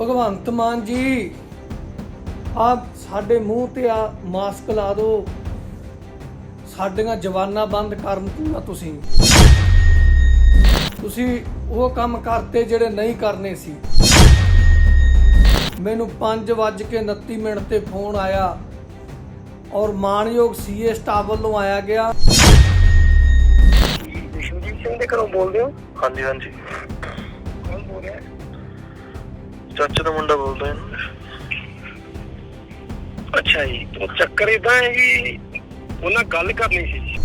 ਭਗਵੰਤ ਮਾਨ ਜੀ ਆ ਸਾਡੇ ਮੂੰਹ ਤੇ ਆ ਮਾਸਕ ਲਾ ਦਿਓ ਸਾਡੀਆਂ ਜਵਾਨਾਂ ਬੰਦ ਕਰਨ ਤੋਂ ਤੁਸੀਂ। ਤੁਸੀਂ ਉਹ ਕੰਮ ਕਰਤੇ ਜਿਹੜੇ ਨਹੀਂ ਕਰਨੇ ਸੀ। ਮੈਨੂੰ 5:29 ਮਿੰਟ ਤੇ ਫੋਨ ਆਇਆ ਔਰ ਮਾਨਯੋਗ ਸੀਏ ਸਟਾਫ ਵੱਲੋਂ ਆਇਆ ਗਿਆ। ਵਿਸ਼ਵਜੀਤ ਸਿੰਘ ਦੇ ਘਰੋਂ ਬੋਲਦੇ ਹੋ? ਹਾਂਜੀ ਹਾਂਜੀ। ਕੌਣ ਬੋਲ ਰਿਹਾ? ਹੈ ਚਾਚੇ ਦਾ ਮੁੰਡਾ ਬੋਲਦਾ ਹੈ। ਅੱਛਾ ਜੀ ਉਹ ਚੱਕਰ ਇਦਾਂ ਹੈ ਜੀ ਉਹਨਾਂ ਗੱਲ ਕਰਨੀ ਸੀ ਜੀ।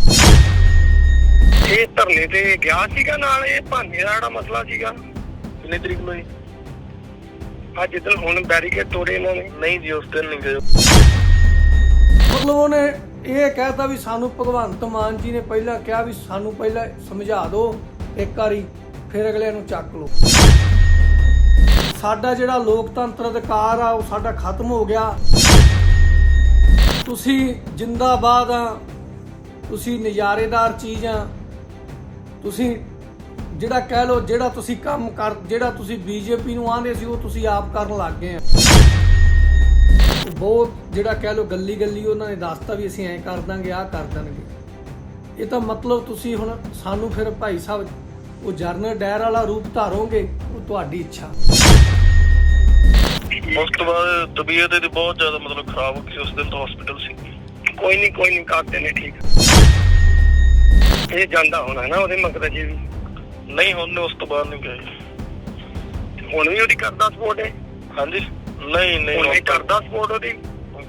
ਇਹ ਧਰਨੇ ਤੇ ਗਿਆ ਸੀਗਾ ਨਾਲ ਇਹ ਭਾਨੇ ਦਾ ਜਿਹੜਾ ਮਸਲਾ ਸੀਗਾ। ਕਿੰਨੀ ਤਰੀਕ ਨੂੰ ਜੀ? ਅੱਜ ਜਿੱਦਣ ਹੁਣ ਬੈਰੀਕੇਡ ਤੋੜੇ ਇਹਨਾਂ ਨੇ। ਨਹੀਂ ਜੀ ਉਸ ਦਿਨ ਨਹੀਂ ਗਏ। ਮਤਲਬ ਉਹਨੇ ਇਹ ਕਹਿਤਾ ਵੀ ਸਾਨੂੰ ਭਗਵੰਤ ਮਾਨ ਜੀ ਨੇ ਪਹਿਲਾਂ ਕਿਹਾ ਵੀ ਸਾਨੂੰ ਪਹਿਲਾਂ ਸਮਝਾ ਦਿਓ ਇੱਕ ਵਾਰੀ ਫਿਰ ਅਗਲਿਆਂ ਨੂੰ ਚੱਕ ਲਓ। ਸਾਡਾ ਜਿਹੜਾ ਲੋਕਤੰਤਰ ਅਧਿਕਾਰ ਆ, ਉਹ ਸਾਡਾ ਖਤਮ ਹੋ ਗਿਆ। ਤੁਸੀਂ ਜਿੰਦਾਬਾਦ ਆ, ਤੁਸੀਂ ਨਜ਼ਾਰੇਦਾਰ ਚੀਜ਼ ਆ। ਤੁਸੀਂ ਜਿਹੜਾ ਕਹਿ ਲਓ, ਜਿਹੜਾ ਤੁਸੀਂ ਕੰਮ ਕਰ, ਜਿਹੜਾ ਤੁਸੀਂ ਬੀਜੇਪੀ ਨੂੰ ਆਂਦੇ ਸੀ, ਉਹ ਤੁਸੀਂ ਆਪ ਕਰਨ ਲੱਗ ਗਏ ਆ। ਬਹੁਤ ਜਿਹੜਾ ਕਹਿ ਲਓ ਗੱਲੀ ਗੱਲੀ ਉਹਨਾਂ ਨੇ ਦੱਸਤਾ ਵੀ ਅਸੀਂ ਐਂ ਕਰ ਦਾਂਗੇ, ਆਹ ਕਰ ਦਾਂਗੇ ਇਹ ਤਾਂ ਮਤਲਬ ਤੁਸੀਂ ਹੁਣ ਸਾਨੂੰ ਫਿਰ ਭਾਈ ਸਾਹਿਬ, ਉਹ ਜਰਨਲ ਡਾਇਰ ਵਾਲਾ ਰੂਪ ਧਾਰੋਗੇ, ਉਹ ਤੁਹਾਡੀ ਇੱਛਾ। ਉਸ ਤੋਂ ਬਾਅਦ ਤਬੀਅਤ ਇਹਦੀ ਬਹੁਤ ਜ਼ਿਆਦਾ ਮਤਲਬ ਖਰਾਬ ਹੋ ਗਈ ਉਸ ਦਿਨ ਤਾਂ ਹਸਪੀਟਲ ਸੀ। ਕੋਈ ਨਹੀਂ ਕੋਈ ਨਹੀਂ ਕਰਦੇ ਨੇ ਠੀਕ। ਇਹ ਜਾਂਦਾ ਹੋਣਾ ਨਾ ਉਹਦੇ ਮਗਰ ਜੀ ਵੀ। ਨਹੀਂ ਹੁਣ ਉਸ ਤੋਂ ਬਾਅਦ ਨਹੀਂ ਗਏ। ਹੁਣ ਵੀ ਉਹਦੀ ਕਰਦਾ ਸਪੋਰਟ ਹੈ ਹਾਂਜੀ। ਨਹੀਂ ਨਹੀਂ ਹੁਣ ਵੀ ਹੁਣ ਤਾਂ ਕਰਦਾ ਸਪੋਰਟ ਉਹਦੀ?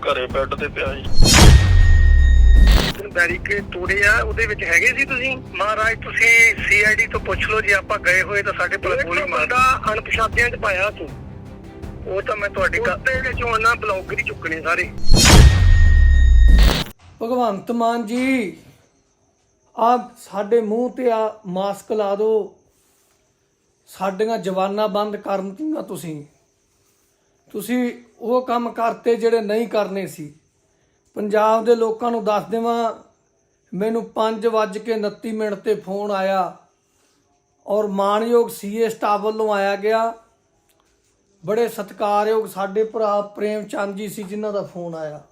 ਘਰੇ ਬੈੱਡ ਤੇ ਪਿਆ ਜੀ। ਬੈਰੀਕੇਡ ਤੋੜੇ ਆ ਉਹਦੇ ਵਿੱਚ ਹੈਗੇ ਸੀ ਤੁਸੀਂ? ਮਹਾਰਾਜ ਤੁਸੀਂ ਸੀਆਈਡੀ ਤੋਂ ਪੁੱਛ ਲਓ ਜੇ ਆਪਾਂ ਗਏ ਹੋਏ ਤਾਂ ਸਾਡੇ ਕੋਲ ਗੋਲੀ ਮਾਰਦਾ ਅਣਪਛਾਤਿਆਂ 'ਚ ਪਾਇਆ ਤੂੰ। ਉਹ ਤਾਂ ਮੈਂ ਤੁਹਾਡੀ ਗੱਲ ਦੇ ਵਿੱਚ ਉਹਨਾਂ ਬਲੌਗਰ ਹੀ ਚੁੱਕਣੇ ਸਾਰੇ। ਭਗਵੰਤ ਮਾਨ ਜੀ ਆ ਸਾਡੇ ਮੂੰਹ ਤੇ ਆ ਮਾਸਕ ਲਾ ਦਿਓ। ਸਾਡੀਆਂ ਜਵਾਨਾਂ ਬੰਦ ਕਰਨ ਤੋਂ ਤੁਸੀਂ? ਤੁਸੀਂ ਉਹ ਕੰਮ ਕਰਤੇ ਜਿਹੜੇ ਨਹੀਂ ਕਰਨੇ ਸੀ। ਪੰਜਾਬ ਦੇ ਲੋਕਾਂ ਨੂੰ ਦੱਸ ਦੇਵਾਂ ਮੈਨੂੰ 5:29 ਮਿੰਟ ਤੇ ਫੋਨ ਆਇਆ ਔਰ ਮਾਨਯੋਗ ਸੀਏ ਸਟਾਫ ਵੱਲੋਂ ਆਇਆ ਗਿਆ। ਬੜੇ ਸਤਿਕਾਰਯੋਗ ਸਾਡੇ ਭਰਾ ਪ੍ਰੇਮ ਚੰਦ ਜੀ ਸੀ ਜਿਨ੍ਹਾਂ ਦਾ ਫੋਨ ਆਇਆ।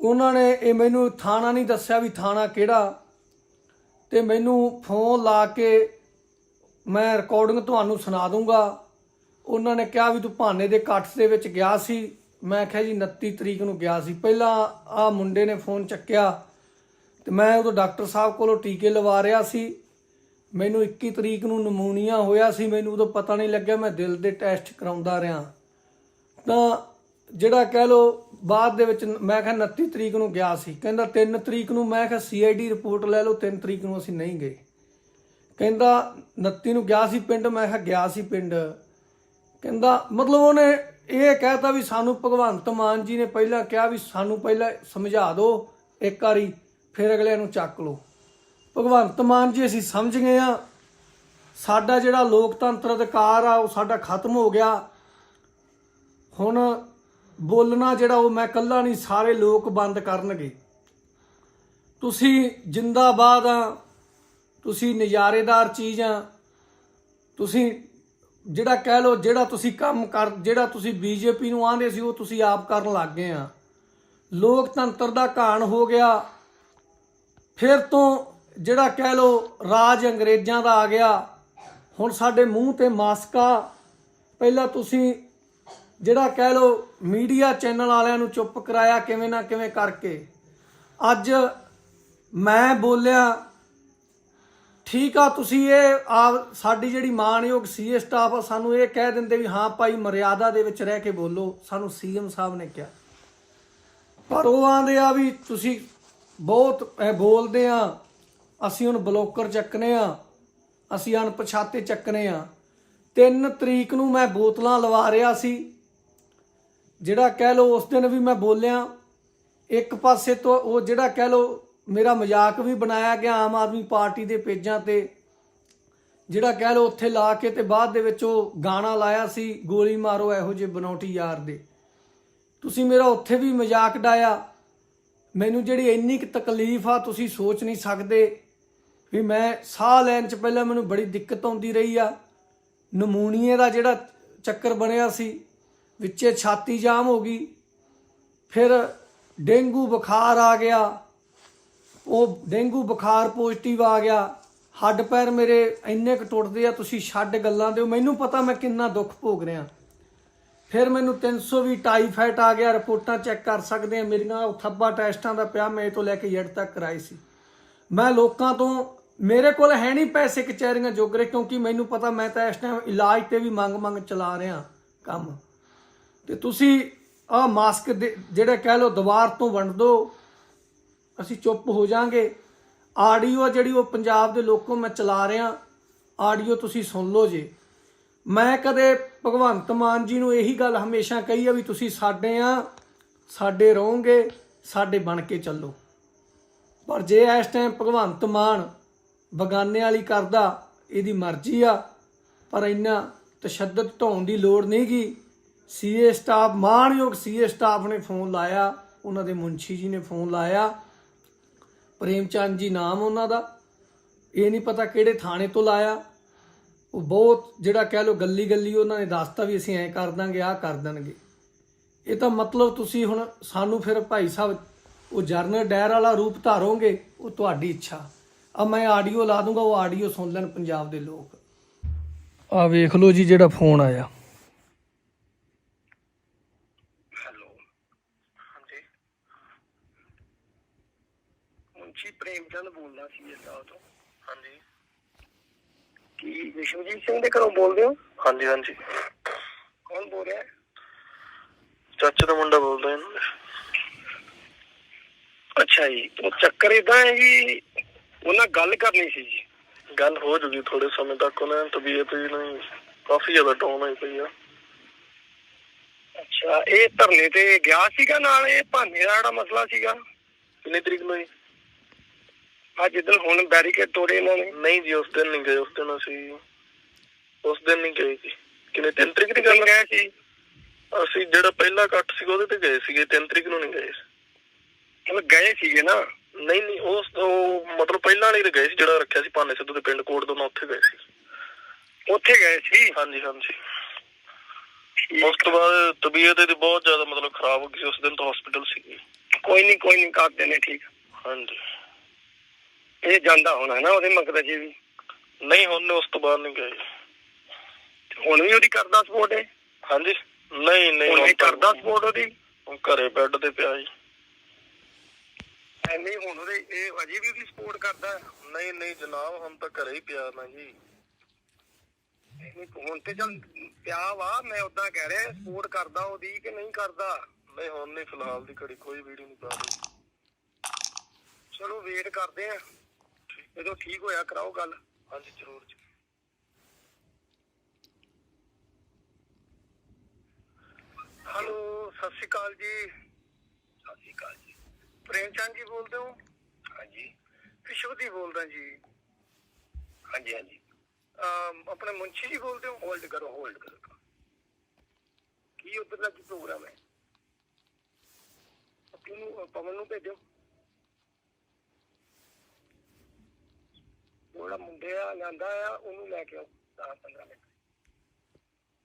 ਉਹਨਾਂ ਨੇ ਇਹ ਮੈਨੂੰ ਥਾਣਾ ਨਹੀਂ ਦੱਸਿਆ ਵੀ ਥਾਣਾ ਕਿਹੜਾ। ਤੇ ਮੈਨੂੰ ਫੋਨ ਲਾ ਕੇ ਮੈਂ ਰਿਕਾਰਡਿੰਗ ਤੁਹਾਨੂੰ ਸੁਣਾ ਦੂੰਗਾ। ਉਹਨਾਂ ਨੇ ਕਿਹਾ ਵੀ ਤੂੰ ਭਾਨੇ ਦੇ ਕੱਠ ਦੇ ਵਿੱਚ ਗਿਆ ਸੀ। ਮੈਂ ਕਿਹਾ ਜੀ 29 ਤਰੀਕ ਨੂੰ ਗਿਆ ਸੀ। ਪਹਿਲਾਂ ਆ ਮੁੰਡੇ ਨੇ ਫੋਨ ਚੱਕਿਆ ਤੇ ਮੈਂ ਉਦੋਂ ਡਾਕਟਰ ਸਾਹਿਬ ਕੋਲੋਂ ਟੀਕੇ ਲਵਾ ਰਿਹਾ ਸੀ। ਮੈਨੂੰ 21 ਤਰੀਕ ਨੂੰ ਨਮੂਨੀਆ ਹੋਇਆ ਸੀ, ਮੈਨੂੰ ਉਦੋਂ ਪਤਾ ਨਹੀਂ ਲੱਗਿਆ, ਮੈਂ ਦਿਲ ਦੇ ਟੈਸਟ ਕਰਾਉਂਦਾ ਰਿਹਾ। ਤਾਂ ਜਿਹੜਾ ਕਹਿ ਲੋ ਬਾਅਦ ਦੇ ਵਿੱਚ ਮੈਂ ਕਿਹਾ 29 ਤਰੀਕ ਨੂੰ ਗਿਆ ਸੀ। ਕਹਿੰਦਾ 3 ਤਰੀਕ ਨੂੰ ਮੈਂ ਕਿਹਾ ਸੀਆਈਡੀ ਰਿਪੋਰਟ ਲੈ ਲਓ 3 ਤਰੀਕ ਨੂੰ ਅਸੀਂ ਨਹੀਂ ਗਏ। ਕਹਿੰਦਾ 29 ਨੂੰ ਗਿਆ ਸੀ ਪਿੰਡ, ਮੈਂ ਕਿਹਾ ਗਿਆ ਸੀ ਪਿੰਡ। ਕਹਿੰਦਾ ਮਤਲਬ ਉਹਨੇ ਇਹ ਕਹਿਤਾ ਵੀ ਸਾਨੂੰ ਭਗਵੰਤ ਮਾਨ ਜੀ ਨੇ ਪਹਿਲਾਂ ਕਿਹਾ ਵੀ ਸਾਨੂੰ ਪਹਿਲਾਂ ਸਮਝਾ ਦਿਓ ਇੱਕ ਵਾਰੀ, ਫਿਰ ਅਗਲਿਆਂ ਨੂੰ ਚੱਕ ਲਓ। ਭਗਵੰਤ ਮਾਨ ਜੀ ਅਸੀਂ ਸਮਝ ਗਏ ਆ ਸਾਡਾ ਜਿਹੜਾ ਲੋਕਤੰਤਰ ਅਧਿਕਾਰ ਆ, ਉਹ ਸਾਡਾ ਖਤਮ ਹੋ ਗਿਆ। ਹੁਣ ਬੋਲਣਾ ਜਿਹੜਾ ਉਹ ਮੈਂ ਕੱਲਾ ਨਹੀਂ, ਸਾਰੇ ਲੋਕ ਬੰਦ ਕਰਨਗੇ। ਤੁਸੀਂ ਜਿੰਦਾਬਾਦ ਆ, ਤੁਸੀਂ ਨਜ਼ਾਰੇਦਾਰ ਚੀਜ਼ ਆ। ਤੁਸੀਂ ਜਿਹੜਾ ਕਹਿ ਲਓ, ਜਿਹੜਾ ਤੁਸੀਂ ਕੰਮ ਕਰ, ਜਿਹੜਾ ਤੁਸੀਂ ਬੀਜੇਪੀ ਨੂੰ ਆਂਦੇ ਸੀ, ਉਹ ਤੁਸੀਂ ਆਪ ਕਰਨ ਲੱਗ ਗਏ ਆ। ਲੋਕਤੰਤਰ ਦਾ ਘਾਣ ਹੋ ਗਿਆ। ਫਿਰ ਤੋਂ ਜਿਹੜਾ ਕਹਿ ਲਓ ਰਾਜ ਅੰਗਰੇਜ਼ਾਂ ਦਾ ਆ ਗਿਆ, ਹੁਣ ਸਾਡੇ ਮੂੰਹ ਤੇ ਮਾਸਕਾ ਪਹਿਲਾਂ ਤੁਸੀਂ ਜਿਹੜਾ ਕਹਿ ਲਓ ਮੀਡੀਆ ਚੈਨਲ ਵਾਲਿਆਂ ਨੂੰ ਚੁੱਪ ਕਰਾਇਆ ਕਿਵੇਂ ਨਾ ਕਿਵੇਂ ਕਰਕੇ। ਅੱਜ ਮੈਂ ਬੋਲਿਆ, ਠੀਕ ਆ ਤੁਸੀਂ ਇਹ ਆ ਸਾਡੀ ਜਿਹੜੀ ਮਾਨਯੋਗ ਸੀਏ ਸਟਾਫ ਆ, ਸਾਨੂੰ ਇਹ ਕਹਿ ਦਿੰਦੇ ਵੀ ਹਾਂ ਭਾਈ ਮਰਿਆਦਾ ਦੇ ਵਿੱਚ ਰਹਿ ਕੇ ਬੋਲੋ, ਸਾਨੂੰ ਸੀਐਮ ਸਾਹਿਬ ਨੇ ਕਿਹਾ। ਪਰ ਉਹ ਆਂਦੇ ਆ ਵੀ ਤੁਸੀਂ ਬਹੁਤ ਬੋਲਦੇ ਆ ਅਸੀਂ ਹੁਣ ਬਲੋਕਰ ਚੱਕਨੇ ਆ, ਅਸੀਂ ਅਣਪਛਾਤੇ ਚੱਕਨੇ ਆ। 3 ਤਰੀਕ ਨੂੰ ਮੈਂ ਬੋਤਲਾਂ ਲਵਾ ਰਿਹਾ ਸੀ। ਜਿਹੜਾ ਕਹਿ ਲਓ ਉਸ ਦਿਨ ਵੀ ਮੈਂ ਬੋਲਿਆ, ਇੱਕ ਪਾਸੇ ਤੋਂ ਉਹ ਜਿਹੜਾ ਕਹਿ ਲਓ ਮੇਰਾ ਮਜ਼ਾਕ ਵੀ ਬਣਾਇਆ ਗਿਆ ਆਮ ਆਦਮੀ ਪਾਰਟੀ ਦੇ ਪੇਜਾਂ ਤੇ, ਜਿਹੜਾ ਕਹਿ ਲਓ ਉੱਥੇ ਲਾ ਕੇ ਤੇ ਬਾਅਦ ਦੇ ਵਿੱਚ ਉਹ ਗਾਣਾ ਲਾਇਆ ਸੀ, ਗੋਲੀ ਮਾਰੋ ਇਹੋ ਜਿਹੇ ਬਨੌਟੀ ਯਾਰ ਦੇ। ਤੁਸੀਂ ਮੇਰਾ ਉੱਥੇ ਵੀ ਮਜ਼ਾਕ ਡਾਇਆ। ਮੈਨੂੰ ਜਿਹੜੀ ਇੰਨੀ ਕੁ ਤਕਲੀਫ ਆ, ਤੁਸੀਂ ਸੋਚ ਨਹੀਂ ਸਕਦੇ। ਵੀ ਮੈਂ ਸਾਹ ਲੈਣ ਚ ਪਹਿਲਾਂ ਮੈਨੂੰ ਬੜੀ ਦਿੱਕਤ ਆਉਂਦੀ ਰਹੀ ਆ। ਨਮੂਨੀਏ ਦਾ ਜਿਹੜਾ ਚੱਕਰ ਬਣਿਆ ਸੀ, ਵਿੱਚੇ ਛਾਤੀ ਜਾਮ ਹੋ ਗਈ। ਫਿਰ ਡੇਂਗੂ ਬੁਖਾਰ ਆ ਗਿਆ। ਉਹ ਡੇਂਗੂ ਬੁਖਾਰ ਪੋਜ਼ਿਟਿਵ ਆ ਗਿਆ। ਹੱਡ ਪੈਰ ਮੇਰੇ ਇੰਨੇ ਕੁ ਟੁੱਟਦੇ ਆ, ਤੁਸੀਂ ਛੱਡ ਗੱਲਾਂ ਦਿਓ। ਮੈਨੂੰ ਪਤਾ ਮੈਂ ਕਿੰਨਾ ਦੁੱਖ ਭੋਗ ਰਿਹਾ। ਫਿਰ ਮੈਨੂੰ 300 ਵੀ ਟਾਈਫਾਈਡ ਆ ਗਿਆ। ਰਿਪੋਰਟਾਂ ਚੈੱਕ ਕਰ ਸਕਦੇ ਆ। ਮੇਰੀਆਂ ਉਹ ਥੱਬਾ ਟੈਸਟਾਂ ਦਾ ਪਿਆ, ਮੈਂ ਤੋਂ ਲੈ ਕੇ ਜੜ ਤੱਕ ਕਰਾਈ ਸੀ। ਮੈਂ ਲੋਕਾਂ ਤੋਂ ਮੇਰੇ ਕੋਲ ਹੈ ਨਹੀਂ ਪੈਸੇ ਕਚਹਿਰੀਆਂ ਜੋਗਰੇ ਕਿਉਂਕਿ ਮੈਨੂੰ ਪਤਾ ਮੈਂ ਤਾਂ ਇਸ ਟਾਈਮ ਇਲਾਜ ਤੇ ਵੀ ਮੰਗ ਮੰਗ ਚਲਾ ਰਿਹਾ ਕੰਮ। ਤੇ ਤੁਸੀਂ ਆ ਮਾਸਕ ਦੇ ਜਿਹੜੇ ਕਹਿ ਲਓ ਦੀਵਾਰ ਤੋਂ ਵੰਡ ਦਿਓ ਅਸੀਂ ਚੁੱਪ ਹੋ ਜਾਾਂਗੇ। ਆਡੀਓ ਆ ਜਿਹੜੀ ਉਹ ਪੰਜਾਬ ਦੇ ਲੋਕੋਂ ਮੈਂ ਚਲਾ ਰਿਹਾ, ਆਡੀਓ ਤੁਸੀਂ ਸੁਣ ਲਓ ਜੇ। ਮੈਂ ਕਦੇ ਭਗਵੰਤ ਮਾਨ ਜੀ ਨੂੰ ਇਹੀ ਗੱਲ ਹਮੇਸ਼ਾ ਕਹੀ ਆ ਵੀ ਤੁਸੀਂ ਸਾਡੇ ਆ, ਸਾਡੇ ਰਹੋਗੇ, ਸਾਡੇ ਬਣ ਕੇ ਚੱਲੋ। ਪਰ ਜੇ ਇਸ ਟਾਈਮ ਭਗਵੰਤ ਮਾਨ ਬਗਾਨੇ ਵਾਲੀ ਕਰਦਾ, ਇਹਦੀ ਮਰਜ਼ੀ ਆ। ਪਰ ਇੰਨਾ ਤਸ਼ੱਦਦ ਢਾਉਣ ਦੀ ਲੋੜ ਨਹੀਂਗੀ ਸੀਏ ਸਟਾਫ ਮਾਣਯੋਗ ਸੀਏ ਸਟਾਫ ਨੇ ਫੋਨ ਲਾਇਆ। ਉਹਨਾਂ ਦੇ ਮੁੰਸ਼ੀ ਜੀ ਨੇ ਫੋਨ ਲਾਇਆ। ਪ੍ਰੇਮ ਚੰਦ ਜੀ ਨਾਮ ਉਹਨਾਂ ਦਾ। ਇਹ ਨਹੀਂ ਪਤਾ ਕਿਹੜੇ ਥਾਣੇ ਤੋਂ ਲਾਇਆ। ਉਹ ਬਹੁਤ ਜਿਹੜਾ ਕਹਿ ਲੋ ਗੱਲੀ ਗੱਲੀ ਉਹਨਾਂ ਨੇ ਦੱਸਤਾ ਵੀ ਅਸੀਂ ਐਂ ਕਰ ਦਾਂਗੇ, ਆਹ ਕਰ ਦੇਣਗੇ। ਇਹ ਤਾਂ ਮਤਲਬ ਤੁਸੀਂ ਹੁਣ ਸਾਨੂੰ ਫਿਰ ਭਾਈ ਸਾਹਿਬ ਉਹ ਜਰਨਲ ਡਾਇਰ ਵਾਲਾ ਰੂਪ ਧਾਰੋਗੇ ਉਹ ਤੁਹਾਡੀ ਇੱਛਾ। ਆ ਮੈਂ ਆਡੀਓ ਲਾ ਦੂੰਗਾ ਉਹ ਆਡੀਓ ਸੁਣ ਲੈਣ ਪੰਜਾਬ ਦੇ ਲੋਕ। ਆ ਵੇਖ ਲਓ ਜੀ ਜਿਹੜਾ ਫੋਨ ਆਇਆ। ਹੈਲੋ। ਹਾਂਜੀ। ਮੁੰਸ਼ੀ ਪ੍ਰੇਮਚੰਦ ਬੋਲਦਾ ਸੀ ਇਸ ਸਾਹਿਬ ਤੋਂ। ਹਾਂਜੀ। ਕੀ ਵਿਸ਼ਵਜੀਤ ਸਿੰਘ ਦੇ ਘਰੋਂ ਬੋਲਦੇ ਹੋ? ਹਾਂਜੀ ਹਾਂਜੀ। ਕੌਣ ਬੋਲ ਰਿਹਾ ਹੈ? ਚਾਚੇ ਦਾ ਮੁੰਡਾ ਬੋਲਦਾ ਇਹਨਾਂ ਦਾ ਅੱਛਾ ਜੀ। ਉਹ ਚੱਕਰ ਇਦਾਂ ਹੈ ਜੀ ਉਹਨਾਂ ਗੱਲ ਕਰਨੀ ਸੀ ਜੀ। ਗੱਲ ਹੋ ਜੂਗੀ ਥੋੜੇ ਸਮੇਂ ਤੱਕ ਉਹਨਾਂ ਦੀ ਤਬੀਅਤ ਵੀ ਨਹੀਂ ਕਾਫੀ ਜ਼ਿਆਦਾ ਡਾਊਨ ਹੋਈ ਪਈ ਆ। ਅੱਛਾ ਇਹ ਧਰਨੇ ਤੇ ਗਿਆ ਸੀਗਾ ਨਾਲ ਇਹ ਭਾਨੇ ਦਾ ਜਿਹੜਾ ਮਸਲਾ ਸੀਗਾ? ਕਿੰਨੀ ਤਰੀਕ ਨੂੰ ਜੀ? ਅੱਜ ਜਿੱਦਣ ਹੁਣ ਬੈਰੀਕੇਡ ਤੋੜੇ ਇਹਨਾਂ ਨੇ। ਨਹੀਂ ਜੀ ਉਸ ਦਿਨ ਨਹੀਂ ਗਏ ਉਸ ਦਿਨ ਅਸੀਂ ਉਸ ਦਿਨ ਨਹੀਂ ਗਏ ਜੀ। ਕਿੰਨੇ 3 ਤਰੀਕ ਦੀ ਗੱਲ ਗਏ ਸੀ? ਅਸੀਂ ਜਿਹੜਾ ਪਹਿਲਾ ਇਕੱਠ ਸੀ ਉਹਦੇ ਤੇ ਗਏ ਸੀਗੇ 3 ਤਰੀਕ ਨੂੰ ਨਹੀਂ ਗਏ। ਮਤਲਬ ਗਏ ਸੀਗੇ ਨਾ। ਨਹੀਂ ਨਹੀਂ ਉਸ ਉਹ ਮਤਲਬ ਪਹਿਲਾਂ ਵਾਲੇ ਤੇ ਗਏ ਸੀ ਜਿਹੜਾ ਰੱਖਿਆ ਸੀ ਭਾਨੇ ਸਿੱਧੂ ਦੇ ਪਿੰਡ ਕੋਟ ਤੋਂ ਉੱਥੇ ਗਏ ਸੀ। ਉੱਥੇ ਗਏ ਸੀ? ਹਾਂਜੀ ਹਾਂਜੀ। ਉਸ ਤੋਂ ਬਾਅਦ ਤਬੀਅਤ ਇਹਦੀ ਬਹੁਤ ਜ਼ਿਆਦਾ ਮਤਲਬ ਖਰਾਬ ਹੋ ਗਈ ਸੀ ਉਸ ਦਿਨ ਤਾਂ ਹਸਪੀਟਲ ਸੀਗੀ। ਕੋਈ ਨਹੀਂ ਕੋਈ ਨਹੀਂ ਕਰਦੇ ਨੇ ਠੀਕ। ਹਾਂਜੀ। ਇਹ ਜਾਂਦਾ ਹੋਣਾ ਨਾ ਉਹਦੇ ਮਗਰ ਜੀ ਵੀ। ਨਹੀਂ ਹੁਣ ਉਸ ਤੋਂ ਬਾਅਦ ਨਹੀਂ ਗਏ। ਹੁਣ ਵੀ ਉਹਦੀ ਕਰਦਾ ਸਪੋਰਟ ਹੈ ਹਾਂਜੀ। ਨਹੀਂ ਨਹੀਂ ਹੁਣ ਹੁਣ ਵੀ ਤਾਂ- ਕਰਦਾ ਸਪੋਰਟ ਉਹਦੀ? ਹੁਣ ਘਰੇ ਬੈੱਡ ਤੇ ਪਿਆ ਜੀ। ਐਵੇਂ ਹੁਣ ਉਹਦੇ ਇਹ ਅਜੇ ਵੀ ਉਹਦੀ ਸਪੋਰਟ ਕਰਦਾ। ਨਹੀਂ ਨਹੀਂ ਜਨਾਬ ਹੁਣ ਤਾਂ ਘਰੇ ਹੀ ਪਿਆ ਨਾ ਜੀ। ਹੁਣ ਤੇ ਚੱਲ ਪਿਆ ਵਾ ਮੈਂ ਉਦਾਂ ਕਹਿ ਰਿਹਾ ਸਪੋਰਟ ਕਰਦਾ ਉਹਦੀ ਕਿ ਨਹੀਂ ਕਰਦਾ? ਨਹੀਂ ਹੁਣ ਨਹੀਂ ਫਿਲਹਾਲ ਦੀ ਘੜੀ ਕੋਈ ਵੀਡੀਓ ਨਹੀਂ ਪਾ ਰਹੀ। ਚਲੋ ਵੇਟ ਕਰਦੇ ਆ ਜਦੋਂ ਠੀਕ ਹੋਇਆ ਕਰਾਓ ਗੱਲ। ਹਾਂਜੀ ਜ਼ਰੂਰ ਜੀ। ਹੈਲੋ ਸਤਿ ਸ਼੍ਰੀ ਅਕਾਲ ਜੀ। ਸਤਿ ਸ਼੍ਰੀ ਅਕਾਲ ਜੀ। ਪ੍ਰੇਮ ਚੰਦ ਜੀ ਬੋਲਦੇ ਹੋ? ਹਾਂਜੀ। ਵਿਸ਼ਵਦੀ ਬੋਲਦਾ ਜੀ। ਹਾਂਜੀ ਹਾਂਜੀ। ਅਮ ਆਪਣੇ ਮੁੰਸ਼ੀ ਜੀ ਬੋਲਦੇ ਹੋ? ਹੋਲਡ ਕਰੋ ਹੋਲਡ ਕਰੋ। ਕੀ ਉੱਧਰ ਦਾ ਕੀ ਪ੍ਰੋਗਰਾਮ ਹੈ? ਕਿਹਨੂੰ ਪਵਨ ਨੂੰ ਭੇਜੋ। ਉਹਦਾ ਮੁੰਡੇ ਆ ਜਾਂਦਾ ਆ ਉਹਨੂੰ ਲੈ ਕੇ ਆਓ। 10 15 ਮਿੰਟ।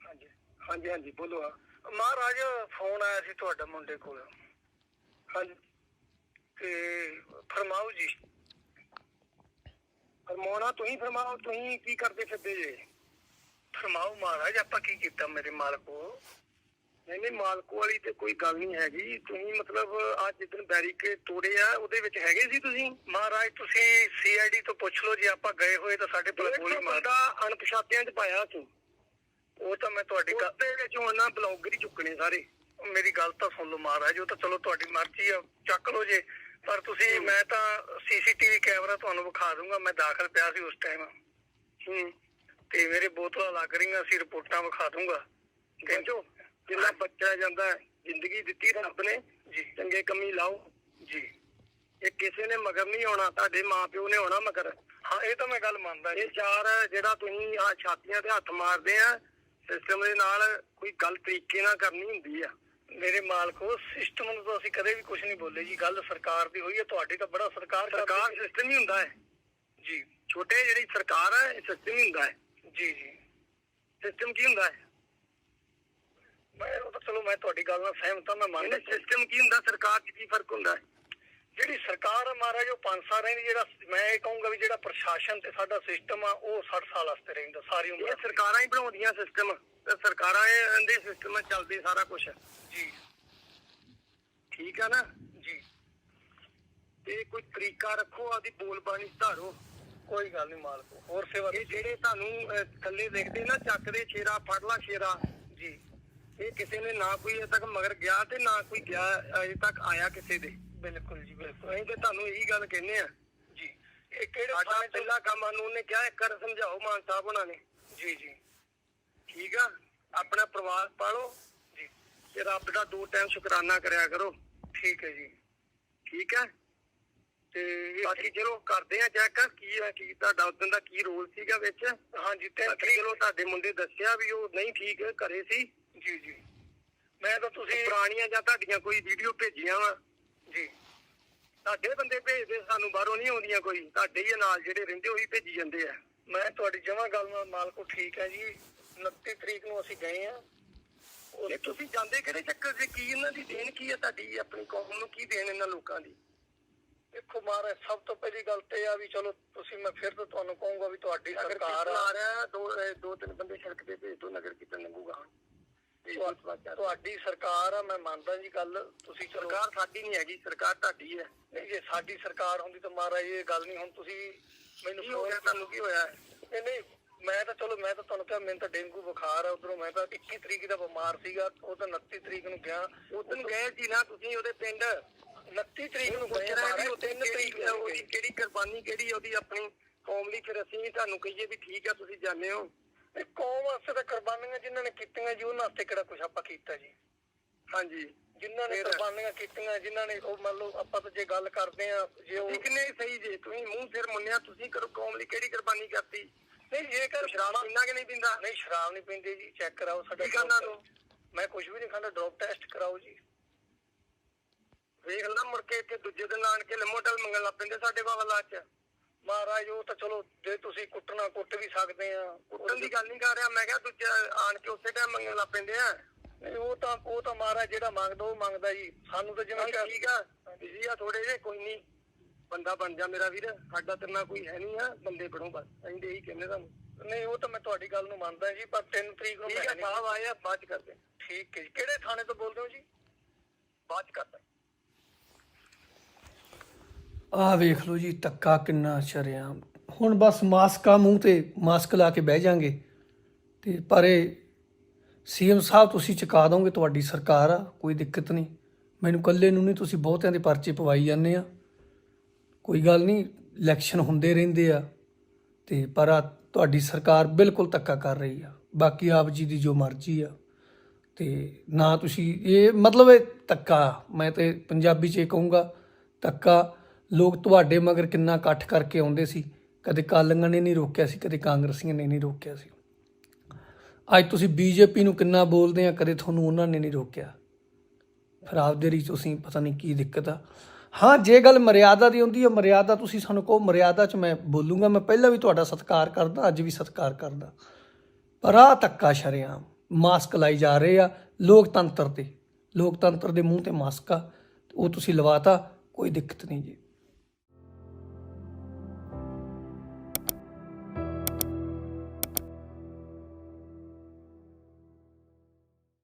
ਹਾਂਜੀ ਹਾਂਜੀ ਹਾਂਜੀ ਬੋਲੋ ਆ। ਮਹਾਰਾਜ ਫੋਨ ਆਇਆ ਸੀ ਤੁਹਾਡੇ ਮੁੰਡੇ ਕੋਲ। ਹਾਂਜੀ। ਤੇ ਫਰਮਾਓ ਜੀ। ਫਰਮਾਉਣਾ ਤੁਸੀਂ ਫਰਮਾਓ ਤੁਸੀਂ ਕੀ ਕਰਦੇ ਫਿਰਦੇ ਜੇ? ਫਰਮਾਓ ਮਹਾਰਾਜ ਆਪਾਂ ਕੀ ਕੀਤਾ ਮੇਰੇ ਮਾਲਕੋ? ਨਹੀਂ ਨਹੀਂ ਮਾਲਕੋ ਵਾਲੀ ਤੇ ਕੋਈ ਗੱਲ ਨਹੀਂ ਹੈਗੀ। ਤੁਸੀਂ ਮਤਲਬ ਅੱਜ ਜਿੱਦਣ ਬੈਰੀਕੇਡ ਤੋੜੇ ਆ ਉਹਦੇ ਵਿੱਚ ਹੈਗੇ ਸੀ ਤੁਸੀਂ? ਮਹਾਰਾਜ ਤੁਸੀਂ ਸੀਆਈਡੀ ਤੋਂ ਪੁੱਛ ਲਓ ਜੇ ਆਪਾਂ ਗਏ ਹੋਏ ਤਾਂ ਸਾਡੇ ਕੋਲ ਗੋਲੀ ਮਾਰਦਾ ਅਣਪਛਾਤਿਆਂ 'ਚ ਪਾਇਆ ਤੂੰ। ਉਹ ਤਾਂ ਮੈਂ ਤੁਹਾਡੀ ਗੱਲ ਦੇ ਵਿੱਚ ਉਹਨਾਂ ਬਲੌਗਰ ਹੀ ਚੁੱਕਣੇ ਸਾਰੇ। ਮੇਰੀ ਗੱਲ ਤਾਂ ਸੁਣ ਲਓ ਮਹਾਰਾਜ ਉਹ ਤਾਂ ਚਲੋ ਤੁਹਾਡੀ ਮਰਜ਼ੀ ਆ। ਚੱਕ ਲਓ ਜੇ। ਪਰ ਤੁਸੀਂ ਮੈਂ ਤਾਂ ਸੀਸੀਟੀਵੀ ਕੈਮਰਾ ਤੁਹਾਨੂੰ ਵਿਖਾ ਦੂੰਗਾ ਮੈਂ ਦਾਖਲ ਪਿਆ ਸੀ ਉਸ ਟਾਈਮ ਹੂੰ। ਤੇ ਮੇਰੇ ਬੋਤਲਾਂ ਲੱਗ ਰਹੀਆਂ ਸੀ ਰਿਪੋਰਟਾਂ ਵਿਖਾ ਦੂੰਗਾ। ਕਹਿੰਜੋ ਜਿੰਨਾ ਬੱਚਾ ਜਾਂਦਾ ਜ਼ਿੰਦਗੀ ਦਿੱਤੀ ਰੱਬ ਨੇ ਜੀ। ਚੰਗੇ ਕੰਮੀ ਲਾਓ। ਜੀ। ਇਹ ਕਿਸੇ ਨੇ ਮਗਰ ਨਹੀਂ ਆਉਣਾ ਤੁਹਾਡੇ ਮਾਪਿਓ ਨੇ ਆਉਣਾ ਮਗਰ। ਹਾਂ ਇਹ ਤਾਂ ਮੈਂ ਗੱਲ ਮੰਨਦਾ ਇਹ ਚਾਰ ਜਿਹੜਾ ਤੁਸੀਂ ਆ ਛਾਤੀਆਂ ਤੇ ਹੱਥ ਮਾਰਦੇ ਆ ਸਿਸਟਮ ਦੇ ਨਾਲ ਕੋਈ ਗੱਲ ਤਰੀਕੇ ਨਾਲ ਕਰਨੀ ਹੁੰਦੀ ਆ। ਮੇਰੇ ਮਾਲਕੋ ਸਿਸਟਮ ਨੂੰ ਤਾਂ ਅਸੀਂ ਕਦੇ ਵੀ ਕੁਝ ਨਹੀਂ ਬੋਲੇ ਜੀ। ਗੱਲ ਸਰਕਾਰ ਦੀ ਹੋਈ ਹੈ ਤੁਹਾਡੇ ਤਾਂ ਬੜਾ ਸਰਕਾਰ ਸਰਕਾਰ ਸਿਸਟਮ ਹੀ ਹੁੰਦਾ ਹੈ। ਜੀ। ਛੋਟੇ ਜਿਹੜੀ ਸਰਕਾਰ ਹੈ ਇਹ ਸਿਸਟਮ ਹੀ ਹੁੰਦਾ ਹੈ। ਜੀ ਜੀ। ਸਿਸਟਮ ਕੀ ਹੁੰਦਾ ਹੈ? ਚਲੋ ਮੈਂ ਤੁਹਾਡੀ ਗੱਲ ਨਾਲ ਸਹਿਮਤ ਹਾਂ ਮੈਂ ਮੰਨਦਾ ਸਿਸਟਮ ਕੀ ਹੁੰਦਾ? ਸਰਕਾਰ 'ਚ ਕੀ ਫ਼ਰਕ ਹੁੰਦਾ ਹੈ? ਜਿਹੜੀ ਸਰਕਾਰ ਆ ਮਹਾਰਾਜ ਉਹ 5 ਸਾਲ ਰਹਿੰਦੀ ਜਿਹੜਾ ਮੈਂ ਇਹ ਕਹੂੰਗਾ ਵੀ ਜਿਹੜਾ ਪ੍ਰਸ਼ਾਸਨ ਤੇ ਸਾਡਾ ਸਿਸਟਮ ਆ ਉਹ 60 ਸਾਲ ਵਾਸਤੇ ਰਹਿੰਦਾ ਸਾਰੀ ਉਮਰ। ਇਹ ਸਰਕਾਰਾਂ ਹੀ ਬਣਾਉਂਦੀਆਂ ਸਿਸਟਮ ਤੇ ਸਰਕਾਰਾਂ ਦੇ ਸਿਸਟਮ ਚੱਲਦੇ ਸਾਰਾ ਕੁਝ ਜੀ। ਠੀਕ ਆ ਨਾ? ਜੀ। ਤੇ ਕੋਈ ਤਰੀਕਾ ਰੱਖੋ ਆਦੀ ਬੋਲ ਬਾਣੀ ਧਾਰੋ। ਕੋਈ ਗੱਲ ਨਹੀਂ ਮਾਲਕੋ ਹੋਰ ਸੇਵਾ ਇਹ ਜਿਹੜੇ ਤੁਹਾਨੂੰ ਥੱਲੇ ਦੇਖਦੇ ਨਾ ਚੱਕਦੇ ਸ਼ੇਰਾ ਫੜ ਲਾ ਸ਼ੇਰਾ ਜੀ। ਇਹ ਕਿਸੇ ਨੇ ਨਾ ਕੋਈ ਅਜੇ ਤੱਕ ਮਗਰ ਗਿਆ ਤੇ ਨਾ ਕੋਈ ਗਿਆ ਅਜੇ ਤੱਕ ਆਇਆ ਕਿਸੇ ਦੇ। ਬਿਲਕੁਲ ਜੀ ਬਿਲਕੁਲ। ਅਸੀਂ ਤੇ ਤੁਹਾਨੂੰ ਇਹੀ ਗੱਲ ਕਹਿੰਦੇ ਆ ਜੀ। ਇਹ ਕਿਹੜੇ ਸਾਡਾ ਪਹਿਲਾ ਕੰਮ ਸਾਨੂੰ ਉਹਨੇ ਕਿਹਾ ਇੱਕ ਕਰ ਸਮਝਾਓ ਮਾਨ ਸਾਹਿਬ ਉਹਨਾਂ ਨੇ। ਜੀ ਜੀ। ਠੀਕ ਆ? ਆਪਣਾ ਪਰਿਵਾਰ ਪਾਲੋ। ਜੀ। ਤੇ ਰੱਬ ਦਾ ਦੋ ਟਾਈਮ ਸ਼ੁਕਰਾਨਾ ਕਰਿਆ ਕਰੋ। ਠੀਕ ਹੈ ਜੀ। ਠੀਕ ਹੈ? ਤੇ ਬਾਕੀ ਚਲੋ ਕਰਦੇ ਆ ਚੈੱਕ ਕੀ ਹੈ ਕੀ ਤੁਹਾਡਾ ਉਦੋਂ ਦਾ ਕੀ ਰੋਲ ਸੀਗਾ ਵਿੱਚ? ਹਾਂਜੀ ਤੇ ਚਲੋ ਤੁਹਾਡੇ ਮੁੰਡੇ ਦੱਸਿਆ ਵੀ ਉਹ ਨਹੀਂ ਠੀਕ ਘਰੇ ਸੀ। ਜੀ ਜੀ। ਮੈਂ ਤਾਂ ਤੁਸੀਂ ਪੁਰਾਣੀਆਂ ਜਾਂ ਤੁਹਾਡੀਆਂ ਕੋਈ ਵੀਡੀਓ ਭੇਜੀਆਂ ਵਾ? ਜੀ। ਤੁਹਾਡੇ ਬੰਦੇ ਭੇਜਦੇ ਸਾਨੂੰ ਬਾਹਰੋਂ ਨਹੀਂ ਆਉਂਦੀਆਂ ਕੋਈ। ਤੁਹਾਡੇ ਹੀ ਨਾਲ ਜਿਹੜੇ ਰਹਿੰਦੇ ਉਹੀ ਭੇਜੀ ਜਾਂਦੇ ਆ। ਮੈਂ ਤੁਹਾਡੀ ਜਮਾ ਗੱਲ ਨਾਲ ਮਾਲਕੋ ਠੀਕ ਹੈ ਜੀ। 29 ਤਰੀਕ ਨੂੰ ਅਸੀਂ ਗਏ ਆ। ਉਹ ਤੁਸੀਂ ਜਾਂਦੇ ਕਿਹੜੇ ਚੱਕਰ 'ਚ ਕੀ ਇਹਨਾਂ ਦੀ ਦੇਣ ਕੀ ਹੈ ਤੁਹਾਡੀ? ਆਪਣੀ ਕੌਮ ਨੂੰ ਕੀ ਦੇਣ ਇਹਨਾਂ ਲੋਕਾਂ ਦੀ? ਦੇਖੋ ਮਹਾਰਾਜ ਸਭ ਤੋਂ ਪਹਿਲੀ ਗੱਲ ਤੇ ਆ ਵੀ ਚਲੋ ਤੁਸੀਂ ਮੈਂ ਫਿਰ ਤੋਂ ਤੁਹਾਨੂੰ ਕਹੂੰਗਾ ਵੀ ਤੁਹਾਡੀ ਸਰਕਾਰ ਆ। ਰਿਹਾ ਦੋ ਦੋ ਤਿੰਨ ਬੰਦੇ ਸੜਕ ਤੇ ਭੇਜ ਦੋ ਨਗਰ ਕੀਰਤਨ ਲੰਘੂਗਾ। ਤੁਹਾਡੀ ਸਰਕਾਰ ਆ ਮੈਂ ਮੰਨਦਾ ਜੀ ਗੱਲ। ਤੁਸੀਂ ਸਰਕਾਰ ਸਾਡੀ ਨਹੀਂ ਹੈਗੀ ਸਰਕਾਰ ਤੁਹਾਡੀ ਹੈ। ਨਹੀਂ ਜੇ ਸਾਡੀ ਸਰਕਾਰ ਹੁੰਦੀ ਤਾਂ ਮਹਾਰਾਜ ਇਹ ਗੱਲ ਨਹੀਂ ਹੁਣ ਤੁਸੀਂ ਮੈਨੂੰ ਕੀ ਹੋਇਆ ਤੁਹਾਨੂੰ ਕੀ ਹੋਇਆ? ਨਹੀਂ ਨਹੀਂ ਮੈਂ ਤਾਂ ਚਲੋ ਮੈਂ ਤਾਂ ਤੁਹਾਨੂੰ ਕਿਹਾ ਮੈਨੂੰ ਤਾਂ ਡੇਂਗੂ ਬੁਖਾਰ ਆ ਉਧਰੋਂ ਮੈਂ ਤਾਂ 21 ਤਰੀਕ ਦਾ ਬਿਮਾਰ ਸੀਗਾ ਉਹ ਤਾਂ 29 ਤਰੀਕ ਨੂੰ ਗਿਆ। ਉਦੋਂ ਗਏ ਸੀ ਨਾ ਤੁਸੀਂ ਉਹਦੇ ਪਿੰਡ। 29 ਤਰੀਕ ਨੂੰ ਗਏ ਵੀ ਉਹ 3 ਤਰੀਕ ਉਹਦੀ ਕਿਹੜੀ ਕੁਰਬਾਨੀ ਕਿਹੜੀ ਉਹਦੀ ਆਪਣੀ ਕੌਮ ਲਈ? ਫਿਰ ਅਸੀਂ ਵੀ ਤੁਹਾਨੂੰ ਕਹੀਏ ਵੀ ਠੀਕ ਆ ਤੁਸੀਂ ਜਾਣਦੇ ਹੋ। ਇਹ ਕੌਮ ਵਾਸਤੇ ਤਾਂ ਕੁਰਬਾਨੀਆਂ ਜਿਨ੍ਹਾਂ ਨੇ ਕੀਤੀਆਂ ਜੀ ਉਹਨਾਂ ਵਾਸਤੇ ਕਿਹੜਾ ਕੁਝ ਆਪਾਂ ਕੀਤਾ ਜੀ? ਹਾਂਜੀ। ਜਿਨ੍ਹਾਂ ਨੇ ਕੁਰਬਾਨੀਆਂ ਕੀਤੀਆਂ ਜਿਨ੍ਹਾਂ ਨੇ ਉਹ ਮੰਨ ਲਓ ਆਪਾਂ ਤਾਂ ਜੇ ਗੱਲ ਕਰਦੇ ਆ ਜੇ ਉਹ ਕਿੰਨੇ ਸਹੀ ਜੇ? ਤੁਸੀਂ ਮੂੰਹ ਸਿਰ ਮੁੰਨਿਆ ਤੁਸੀਂ ਕਰੋ ਕੌਮ ਲਈ ਕਿਹੜੀ ਕੁਰਬਾਨੀ ਕਰਤੀ? ਨਹੀਂ ਜੇਕਰ ਸ਼ਰਾਬ ਪੀਂਦਾ ਕਿ ਨਹੀਂ ਪੀਂਦਾ? ਨਹੀਂ ਸ਼ਰਾਬ ਨਹੀਂ ਪੀਂਦੇ ਜੀ ਚੈੱਕ ਕਰਾਓ ਸਾਡਾ ਡੋਪ ਮੈਂ ਕੁਝ ਵੀ ਨਹੀਂ ਖਾਂਦਾ ਡੋਪ ਟੈਸਟ ਕਰਾਓ ਜੀ। ਵੇਖ ਲਾ ਮੁੜ ਕੇ ਇੱਥੇ ਦੂਜੇ ਦਿਨ ਆਣ ਕੇ ਲਮੋਟਲ ਮੰਗਣ ਲੱਗ ਪੈਂਦੇ ਸਾਡੇ ਬਾਬਾ ਚ। ਮਹਾਰਾਜ ਉਹ ਤਾਂ ਚਲੋ ਜੇ ਤੁਸੀਂ ਕੁੱਟਣਾ ਕੁੱਟ ਵੀ ਸਕਦੇ ਆ। ਕੁੱਟਣ ਦੀ ਗੱਲ ਨਹੀਂ ਕਰ ਰਿਹਾ ਮੈਂ ਕਿਹਾ ਦੂਜੇ ਆਣ ਕੇ ਉਸੇ ਟਾਈਮ ਮੰਗਣ ਲੱਗ ਪੈਂਦੇ ਆ। ਨਹੀਂ ਉਹ ਤਾਂ ਉਹ ਤਾਂ ਮਹਾਰਾਜ ਜਿਹੜਾ ਮੰਗਦਾ ਉਹ ਮੰਗਦਾ ਜੀ। ਸਾਨੂੰ ਤਾਂ ਜਿਵੇਂ ਠੀਕ ਆ। ਬਿਜ਼ੀ ਆ ਥੋੜੇ ਜੇ ਕੋਈ ਨਹੀਂ। ਬੰਦਾ ਬਣ ਜਾ ਮੇਰਾ ਵੀਰ। ਸਾਡਾ ਤੇਰੇ ਨਾਲ ਕੋਈ ਹੈ ਨਹੀਂ ਆ ਬੰਦੇ ਬਣੋ ਬਸ। ਅਸੀਂ ਤੇ ਇਹੀ ਕਹਿੰਦੇ ਤੁਹਾਨੂੰ। ਨਹੀਂ ਉਹ ਤਾਂ ਮੈਂ ਤੁਹਾਡੀ ਗੱਲ ਨੂੰ ਮੰਨਦਾ ਜੀ ਪਰ 3 ਤਰੀਕ ਨੂੰ ਮੈਂ ਸਾਹਿਬ ਆਏ ਆ ਬਾਅਦ ਚ ਕਰਦੇ ਠੀਕ ਹੈ ਜੀ। ਕਿਹੜੇ ਥਾਣੇ ਤੋਂ ਬੋਲਦੇ ਹੋ ਜੀ? ਬਾਅਦ ਚ ਕਰਦਾ ਆਹ ਵੇਖ ਲਓ ਜੀ, ਤੱਕਾ ਕਿੰਨਾ ਸ਼ਰਿਆਮ। ਹੁਣ ਬਸ ਮਾਸਕਾ ਮੂੰਹ ਤੇ ਮਾਸਕ ਲਾ ਕੇ ਬਹਿ ਜਾਾਂਗੇ। ਤੇ ਪਰ ਇਹ ਸੀਐਮ ਸਾਹਿਬ ਤੁਸੀਂ ਚੁਕਾ ਦੋਗੇ, ਤੁਹਾਡੀ ਸਰਕਾਰ ਆ, ਕੋਈ ਦਿੱਕਤ ਨਹੀਂ। ਮੈਨੂੰ ਇਕੱਲੇ ਨੂੰ ਨਹੀਂ, ਤੁਸੀਂ ਬਹੁਤਿਆਂ ਦੇ ਪਰਚੇ ਪਵਾਈ ਜਾਂਦੇ ਆ। ਕੋਈ ਗੱਲ ਨਹੀਂ, ਇਲੈਕਸ਼ਨ ਹੁੰਦੇ ਰਹਿੰਦੇ ਆ। ਤੇ ਪਰ ਆ ਤੁਹਾਡੀ ਸਰਕਾਰ ਬਿਲਕੁਲ ਧੱਕਾ ਕਰ ਰਹੀ ਆ। ਬਾਕੀ ਆਪ ਜੀ ਦੀ ਜੋ ਮਰਜ਼ੀ ਆ। ਤੇ ਨਾ ਤੁਸੀਂ, ਇਹ ਮਤਲਬ ਇਹ ਧੱਕਾ ਮੈਂ ਤੇ ਪੰਜਾਬੀ ਚ ਇਹ ਕਹੂੰਗਾ ਧੱਕਾ ਲੋਕ ਤੁਹਾਡੇ ਮਗਰ ਕਿੰਨਾ ਇਕੱਠ ਕਰਕੇ ਆਉਂਦੇ ਸੀ, ਕਦੇ ਕਾਲੀਆਂ ਨੇ ਨਹੀਂ ਰੋਕਿਆ ਸੀ, ਕਦੇ ਕਾਂਗਰਸੀਆਂ ਨੇ ਨਹੀਂ ਰੋਕਿਆ ਸੀ। ਅੱਜ ਤੁਸੀਂ ਬੀਜੇਪੀ ਨੂੰ ਕਿੰਨਾ ਬੋਲਦੇ ਆ, ਕਦੇ ਤੁਹਾਨੂੰ ਉਹਨਾਂ ਨੇ ਨਹੀਂ ਰੋਕਿਆ। ਫਿਰ ਆਪਦੇ ਲਈ ਤੁਸੀਂ ਪਤਾ ਨਹੀਂ ਕੀ ਦਿੱਕਤ ਆ। ਹਾਂ, ਜੇ ਗੱਲ ਮਰਿਆਦਾ ਦੀ ਹੁੰਦੀ ਹੈ ਮਰਿਆਦਾ ਤੁਸੀਂ ਸਾਨੂੰ ਕਹੋ, ਮਰਿਆਦਾ 'ਚ ਮੈਂ ਬੋਲੂੰਗਾ, ਮੈਂ ਪਹਿਲਾਂ ਵੀ ਤੁਹਾਡਾ ਸਤਿਕਾਰ ਕਰਦਾ, ਅੱਜ ਵੀ ਸਤਿਕਾਰ ਕਰਦਾ। ਪਰ ਆ ਧੱਕਾ ਸ਼ਰੇਆਮ, ਮਾਸਕ ਲਾਈ ਜਾ ਰਹੇ ਆ ਲੋਕਤੰਤਰ ਤੇ। ਲੋਕਤੰਤਰ ਦੇ ਮੂੰਹ ਤੇ ਮਾਸਕ ਆ, ਉਹ ਤੁਸੀਂ ਲਵਾਤਾ, ਕੋਈ ਦਿੱਕਤ ਨਹੀਂ ਜੀ।